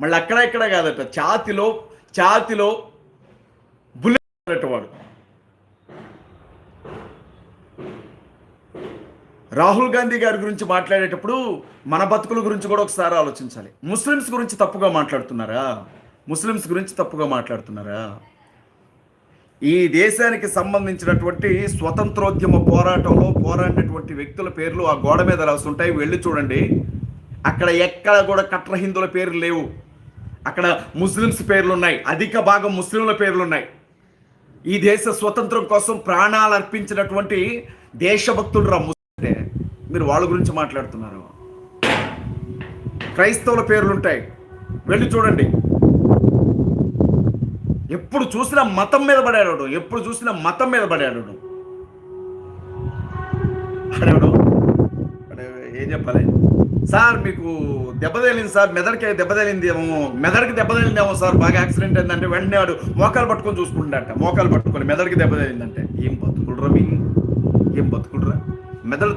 మళ్ళీ అక్కడ ఇక్కడ కాదట ఛాతిలో ఛాతిలో బుల్లెట్ వాడు రాహుల్ గాంధీ గారి గురించి మాట్లాడేటప్పుడు మన బతుకుల గురించి కూడా ఒకసారి ఆలోచించాలి. ముస్లిమ్స్ గురించి తప్పుగా మాట్లాడుతున్నారా? ముస్లిమ్స్ గురించి తప్పుగా మాట్లాడుతున్నారా? ఈ దేశానికి సంబంధించినటువంటి స్వతంత్రోద్యమ పోరాటంలో పోరాడినటువంటి వ్యక్తుల పేర్లు ఆ గోడ మీద రాసి ఉంటాయి. వెళ్ళి చూడండి. అక్కడ ఎక్కడ కూడా కట్ర హిందువుల పేర్లు లేవు. అక్కడ ముస్లిమ్స్ పేర్లు ఉన్నాయి అధిక భాగం ముస్లింల పేర్లు ఉన్నాయి ఈ దేశ స్వతంత్రం కోసం ప్రాణాలు అర్పించినటువంటి దేశభక్తులు రా ముస్లిం అంటే మీరు వాళ్ళ గురించి మాట్లాడుతున్నారు. క్రైస్తవుల పేర్లు ఉంటాయి వెళ్ళి చూడండి. ఎప్పుడు చూసినా మతం మీద పడాడు ఎప్పుడు చూసినా మతం మీద పడాడు అడేవాడు ఏం చెప్పాలి? సార్ మీకు దెబ్బ తగిలింది సార్ మెదడుకి దెబ్బ తగిలింది ఏమో మెదడుకి దెబ్బ తగిలిందేమో సార్ బాగా యాక్సిడెంట్ అయిందంటే వెంటనే వాడు మోకాలు పట్టుకొని చూసుకుంటాడట. మోకాలు పట్టుకొని మెదడుకి దెబ్బ తగిలిందంటే ఏం బతుకుడురా మీ? ఏం బతుకుడురా? మెదడు